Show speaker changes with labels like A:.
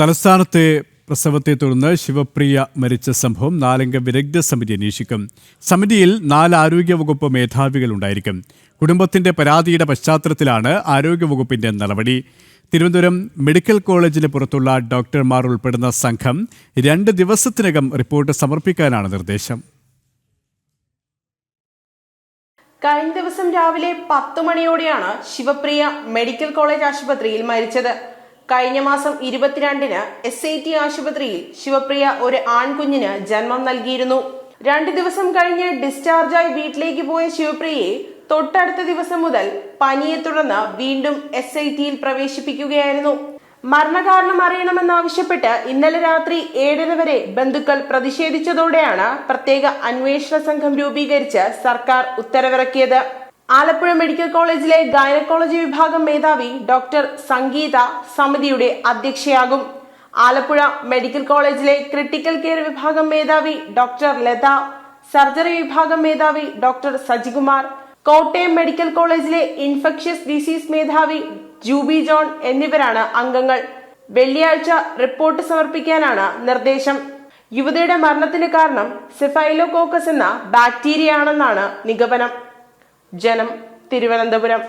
A: തലസ്ഥാനത്തെ പ്രസവത്തെ തുടർന്ന് ശിവപ്രിയ മരിച്ച സംഭവം നാലംഗ വിദഗ്ധ സമിതി അന്വേഷിക്കും. സമിതിയിൽ നാല് ആരോഗ്യവകുപ്പ് മേധാവികൾ ഉണ്ടായിരിക്കും കുടുംബത്തിന്റെ പരാതിയുടെ പശ്ചാത്തലത്തിലാണ് ആരോഗ്യവകുപ്പിന്റെ നടപടി. തിരുവനന്തപുരം മെഡിക്കൽ കോളേജിന് പുറത്തുള്ള ഡോക്ടർമാർ ഉൾപ്പെടുന്ന സംഘം രണ്ട് ദിവസത്തിനകം റിപ്പോർട്ട് സമർപ്പിക്കാനാണ് നിർദ്ദേശം.
B: കഴിഞ്ഞ ദിവസം രാവിലെ പത്ത് മണിയോടെയാണ് ശിവപ്രിയ മെഡിക്കൽ കോളേജ് ആശുപത്രിയിൽ മരിച്ചത്. കഴിഞ്ഞ മാസം ഇരുപത്തിരണ്ടിന് എസ് ഐ ടി ആശുപത്രിയിൽ ശിവപ്രിയ ഒരു ആൺകുഞ്ഞിന് ജന്മം നൽകിയിരുന്നു. രണ്ടു ദിവസം കഴിഞ്ഞ് ഡിസ്ചാർജായി വീട്ടിലേക്ക് പോയ ശിവപ്രിയയെ തൊട്ടടുത്ത ദിവസം മുതൽ പനിയെ തുടർന്ന് വീണ്ടും എസ് ഐ ടിയിൽ പ്രവേശിപ്പിക്കുകയായിരുന്നു. മരണകാരണം അറിയണമെന്നാവശ്യപ്പെട്ട് ഇന്നലെ രാത്രി ഏഴര വരെ ബന്ധുക്കൾ പ്രതിഷേധിച്ചതോടെയാണ് പ്രത്യേക അന്വേഷണ സംഘം രൂപീകരിച്ച് സർക്കാർ ഉത്തരവിറക്കിയത്. ആലപ്പുഴ മെഡിക്കൽ കോളേജിലെ ഗൈനക്കോളജി വിഭാഗം മേധാവി ഡോക്ടർ സംഗീത സമിതിയുടെ അധ്യക്ഷയാകും. ആലപ്പുഴ മെഡിക്കൽ കോളേജിലെ ക്രിട്ടിക്കൽ കെയർ വിഭാഗം മേധാവി ഡോക്ടർ ലത സർജറി വിഭാഗം മേധാവി ഡോക്ടർ സജികുമാർ കോട്ടയം മെഡിക്കൽ കോളേജിലെ ഇൻഫെക്ഷ്യസ് ഡിസീസ് മേധാവി ജൂബി ജോൺ എന്നിവരാണ് അംഗങ്ങൾ. വെള്ളിയാഴ്ച റിപ്പോർട്ട് സമർപ്പിക്കാനാണ് നിർദ്ദേശം. യുവതിയുടെ മരണത്തിന് കാരണം സിഫൈലോകോക്കസ് എന്ന ബാക്ടീരിയ ആണെന്നാണ് നിഗമനം. ജനം തിരുവനന്തപുരം.